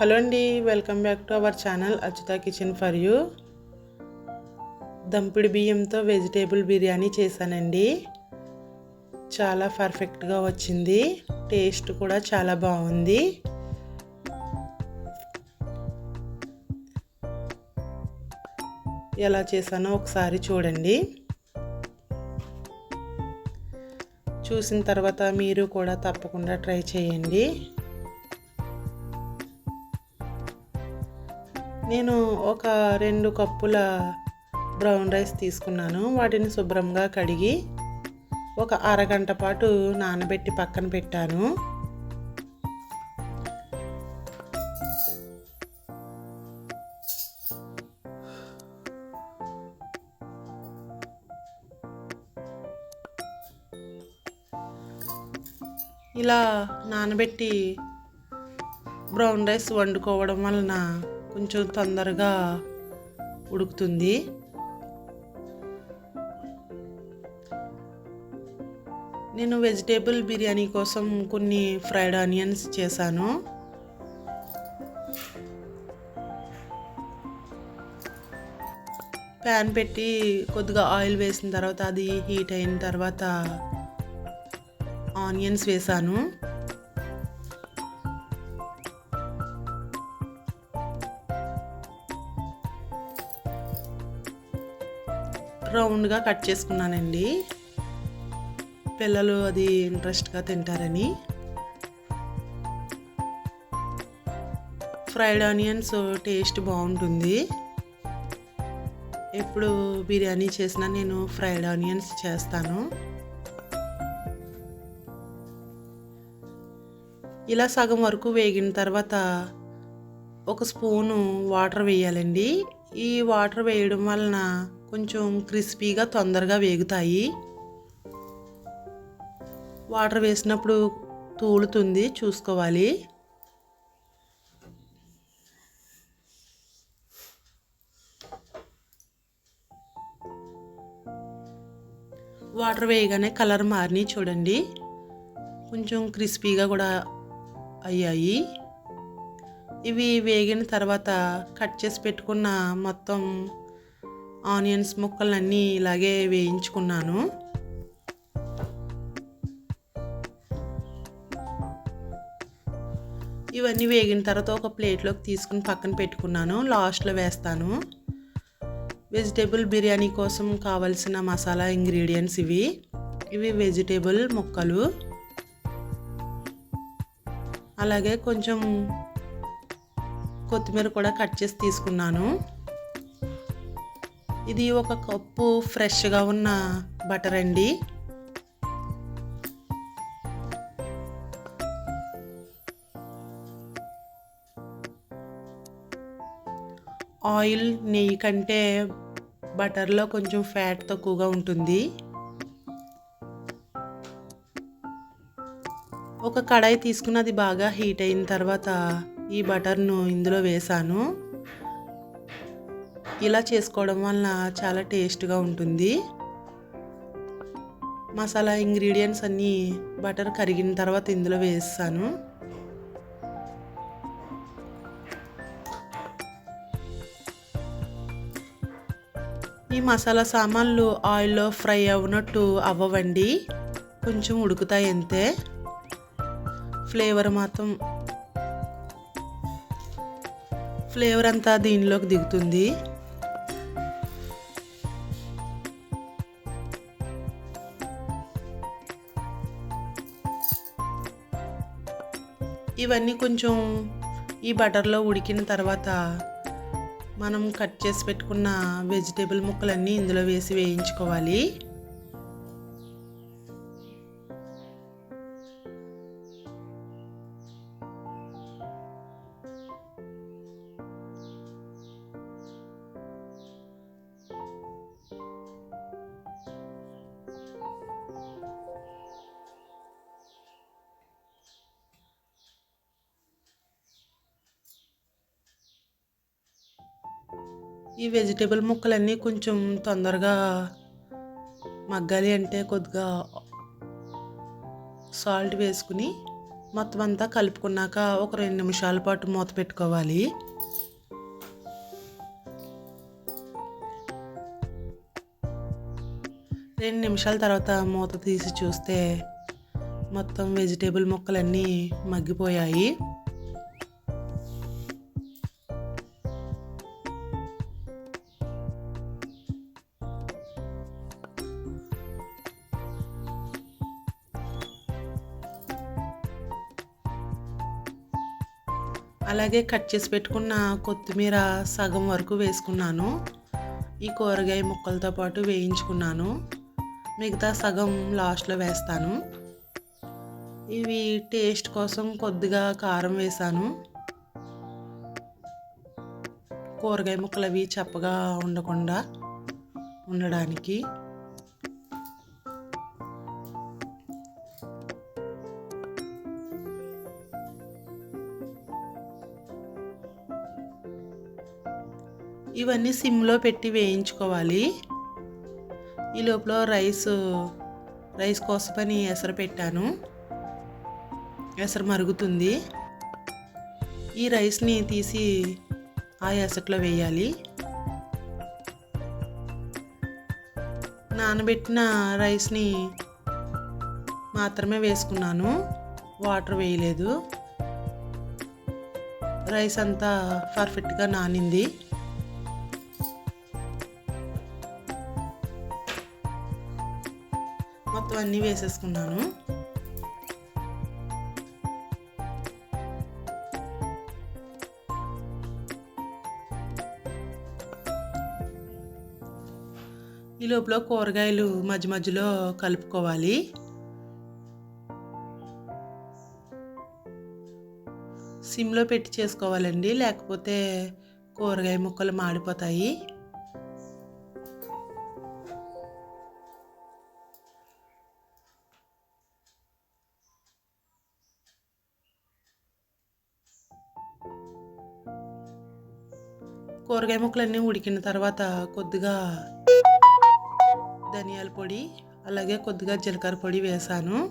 Hello అండి welcome back to our channel Achyuta kitchen for you. దంపిడి బియ్యంతో vegetable biryani చేశానండి. చాలా పర్ఫెక్ట్గా వచ్చింది. టేస్ట్ కూడా చాలా బాగుంది. ఎలా చేశానో ఒకసారి చూడండి. చూసిన తర్వాత మీరు కూడా తప్పకుండా ట్రై చేయండి. నేను ఒక రెండు కప్పుల బ్రౌన్ రైస్ తీసుకున్నాను. వాటిని శుభ్రంగా కడిగి ఒక అరగంట పాటు నానబెట్టి పక్కన పెట్టాను. ఇలా నానబెట్టి బ్రౌన్ రైస్ వండుకోవడం వలన కొంచెం తొందరగా ఉడుకుతుంది. నేను వెజిటేబుల్ బిర్యానీ కోసం కొన్ని ఫ్రైడ్ ఆనియన్స్ చేశాను. ప్యాన్ పెట్టి కొద్దిగా ఆయిల్ వేసిన తర్వాత అది హీట్ అయిన తర్వాత ఆనియన్స్ వేసాను రౌండ్గా కట్ చేసుకున్నానండి. పిల్లలు అది ఇంట్రెస్ట్గా తింటారని. ఫ్రైడ్ ఆనియన్స్ టేస్ట్ బాగుంటుంది. ఎప్పుడు బిర్యానీ చేసినా నేను ఫ్రైడ్ ఆనియన్స్ చేస్తాను. ఇలా సగం వరకు వేగిన తర్వాత ఒక స్పూను వాటర్ వేయాలండి. ఈ వాటర్ వేయడం వలన కొంచెం క్రిస్పీగా తొందరగా వేగుతాయి. వాటర్ వేసినప్పుడు తూలుతుంది చూసుకోవాలి. వాటర్ వేయగానే కలర్ మారినాయి చూడండి. కొంచెం క్రిస్పీగా కూడా అయ్యాయి. ఇవి వేగిన తర్వాత కట్ చేసి పెట్టుకున్న మొత్తం ఆనియన్స్ ముక్కలన్నీ ఇలాగే వేయించుకున్నాను. ఇవన్నీ వేగిన తర్వాత ఒక ప్లేట్లోకి తీసుకుని పక్కన పెట్టుకున్నాను. లాస్ట్లో వేస్తాను. వెజిటేబుల్ బిర్యానీ కోసం కావలసిన మసాలా ఇంగ్రీడియంట్స్ ఇవి. ఇవి వెజిటేబుల్ ముక్కలు. అలాగే కొంచెం కొత్తిమీర కూడా కట్ చేసి తీసుకున్నాను. ఇది ఒక కప్పు ఫ్రెష్గా ఉన్న బటర్ అండి. ఆయిల్ నెయ్యి కంటే బటర్లో కొంచెం ఫ్యాట్ తక్కువగా ఉంటుంది. ఒక కడాయి తీసుకున్నది బాగా హీట్ అయిన తర్వాత ఈ బటర్ను ఇందులో వేసాను. ఇలా చేసుకోవడం వలన చాలా టేస్ట్గా ఉంటుంది. మసాలా ఇంగ్రీడియంట్స్ అన్నీ బటర్ కరిగిన తర్వాత ఇందులో వేస్తాను. ఈ మసాలా సామాన్లు ఆయిల్లో ఫ్రై అవ్వనట్టు అవ్వవండి. కొంచెం ఉడుకుతాయి అంతే. ఫ్లేవర్ మాత్రం ఫ్లేవర్ అంతా దీనిలోకి దిగుతుంది. ఇవన్నీ కొంచెం ఈ బటర్లో ఉడికిన తర్వాత మనం కట్ చేసి పెట్టుకున్న వెజిటేబుల్ ముక్కలన్నీ ఇందులో వేసి వేయించుకోవాలి. ఈ వెజిటేబుల్ ముక్కలన్నీ కొంచెం తొందరగా మగ్గాలి అంటే కొద్దిగా సాల్ట్ వేసుకుని మొత్తం అంతా కలుపుకున్నాక ఒక రెండు నిమిషాల పాటు మూత పెట్టుకోవాలి. రెండు నిమిషాల తర్వాత మూత తీసి చూస్తే మొత్తం వెజిటేబుల్ ముక్కలన్నీ మగ్గిపోయాయి. అలాగే కట్ చేసి పెట్టుకున్న కొత్తిమీర సగం వరకు వేసుకున్నాను. ఈ కూరగాయ ముక్కలతో పాటు వేయించుకున్నాను. మిగతా సగం లాస్ట్లో వేస్తాను. ఇవి టేస్ట్ కోసం కొద్దిగా కారం వేసాను కూరగాయ ముక్కలు అవి చప్పగా ఉండకుండా ఉండడానికి. ఇవన్నీ సిమ్లో పెట్టి వేయించుకోవాలి. ఈ లోపల రైస్ రైస్ కోసమని ఎసరు పెట్టాను. ఎసరు మరుగుతుంది. ఈ రైస్ని తీసి ఆ ఎసట్లో వేయాలి. నానబెట్టిన రైస్ని మాత్రమే వేసుకున్నాను. వాటర్ వేయలేదు. రైస్ అంతా పర్ఫెక్ట్గా నానింది. అన్నీ వేసేసుకున్నాను. ఈ లోపల కూరగాయలు మధ్య మధ్యలో కలుపుకోవాలి. సిమ్లో పెట్టి చేసుకోవాలండి లేకపోతే కూరగాయ ముక్కలు మాడిపోతాయి. కూరగాయ ముక్కలన్నీ ఉడికిన తర్వాత కొద్దిగా ధనియాల పొడి అలాగే కొద్దిగా జీలకర్ర పొడి వేసాను.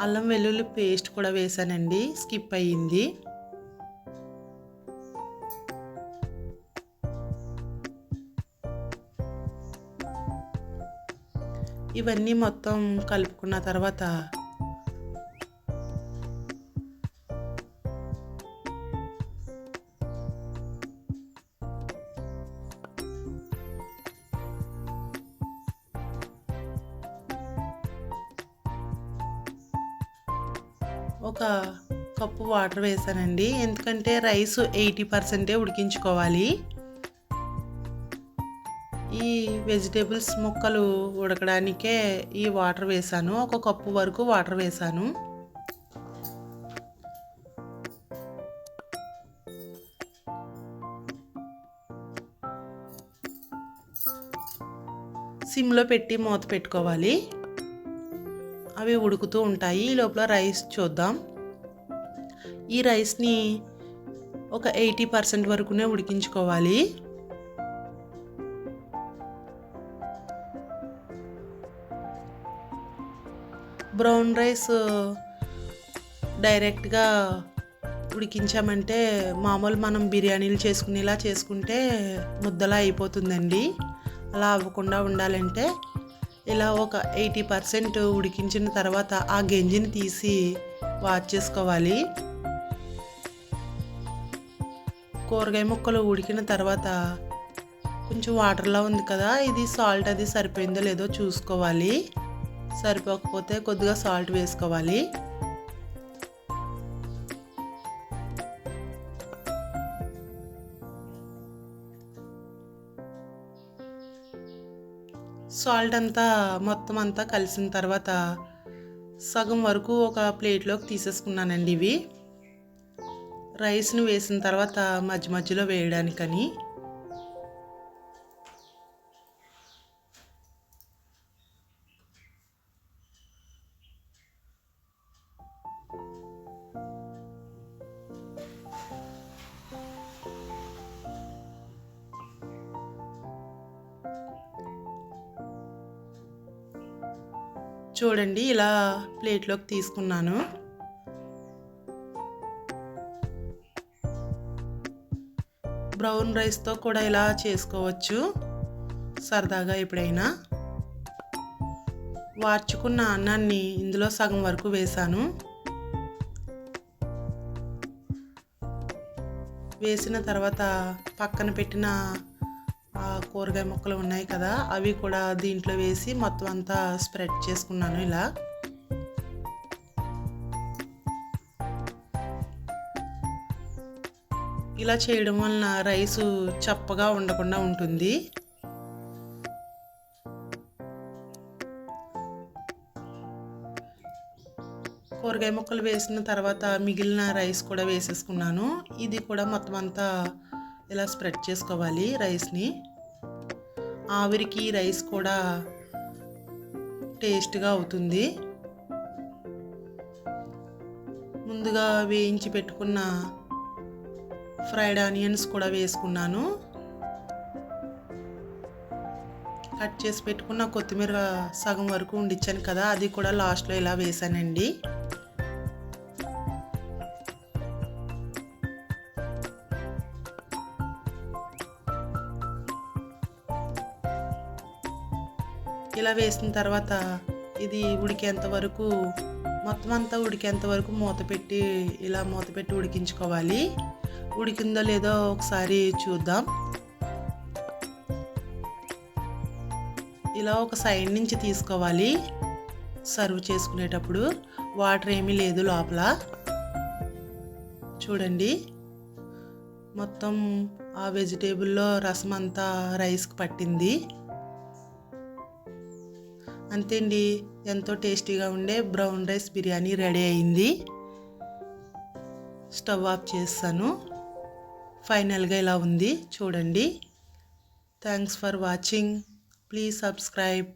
అల్లం వెల్లుల్లి పేస్ట్ కూడా వేసానండి స్కిప్ అయ్యింది. ఇవన్నీ మొత్తం కలుపుకున్న తర్వాత ఒక కప్పు వాటర్ వేసానండి. ఎందుకంటే రైస్ ఎయిటీ పర్సెంటే ఉడికించుకోవాలి. ఈ వెజిటేబుల్స్ ముక్కలు ఉడకడానికే ఈ వాటర్ వేసాను. ఒక కప్పు వరకు వాటర్ వేసాను. సిమ్లో పెట్టి మూత పెట్టుకోవాలి. అవి ఉడుకుతూ ఉంటాయి. ఈ లోపల రైస్ చూద్దాం. ఈ రైస్ని ఒక ఎయిటీ పర్సెంట్ వరకునే ఉడికించుకోవాలి. బ్రౌన్ రైస్ డైరెక్ట్గా ఉడికించామంటే మామూలు మనం బిర్యానీలు చేసుకునేలా చేసుకుంటే ముద్దలా అయిపోతుందండి. అలా అవ్వకుండా ఉండాలంటే ఇలా ఒక ఎయిటీ పర్సెంట్ ఉడికించిన తర్వాత ఆ గెంజిని తీసి వాచ్ చేసుకోవాలి. కూరగాయ ముక్కలు ఉడికిన తర్వాత కొంచెం వాటర్లా ఉంది కదా ఇది సాల్ట్ అది సరిపోయిందో లేదో చూసుకోవాలి. సరిపోకపోతే కొద్దిగా సాల్ట్ వేసుకోవాలి. సాల్ట్ అంతా మొత్తం అంతా కలిసిన తర్వాత సగం వరకు ఒక ప్లేట్లోకి తీసేసుకున్నానండి ఇవి. రైస్ని వేసిన తర్వాత మధ్య మధ్యలో వేయడానికని. చూడండి ఇలా ప్లేట్లోకి తీసుకున్నాను. బ్రౌన్ రైస్తో కూడా ఇలా చేసుకోవచ్చు సరదాగా ఎప్పుడైనా. వార్చుకున్న అన్నాన్ని ఇందులో సగం వరకు వేసాను వేసిన తర్వాత పక్కన పెట్టిన కూరగాయ ముక్కలు ఉన్నాయి కదా అవి కూడా దీంట్లో వేసి మొత్తం అంతా స్ప్రెడ్ చేసుకున్నాను ఇలా. ఇలా చేయడం వలన రైసు చప్పగా ఉండకుండా ఉంటుంది. కూరగాయ ముక్కలు వేసిన తర్వాత మిగిలిన రైస్ కూడా వేసేసుకున్నాను. ఇది కూడా మొత్తం అంతా ఇలా స్ప్రెడ్ చేసుకోవాలి రైస్ని. ఆవిరికి రైస్ కూడా టేస్ట్గా అవుతుంది. ముందుగా వేయించి పెట్టుకున్న ఫ్రైడ్ ఆనియన్స్ కూడా వేసుకున్నాను. కట్ చేసి పెట్టుకున్న కొత్తిమీర సగం వరకు ఉండిచ్చాను కదా అది కూడా లాస్ట్లో ఇలా వేసానండి. ఇలా వేసిన తర్వాత ఇది ఉడికేంత వరకు మొత్తం అంతా ఉడికేంత వరకు మూత పెట్టి ఇలా మూత పెట్టి ఉడికించుకోవాలి. ఉడికిందో లేదో ఒకసారి చూద్దాం. ఇలా ఒక సైడ్ నుంచి తీసుకోవాలి. సర్వ్ చేసుకునేటప్పుడు వాటర్ ఏమీ లేదు లోపల. చూడండి. మొత్తం ఆ వెజిటేబుల్లో రసం అంతా రైస్కి పట్టింది. అంతేండి ఎంతో టేస్టీగా ఉండే బ్రౌన్ రైస్ బిర్యానీ రెడీ అయింది. స్టవ్ ఆఫ్ చేస్తాను. ఫైనల్గా ఇలా ఉంది చూడండి. Thanks for watching. Please subscribe.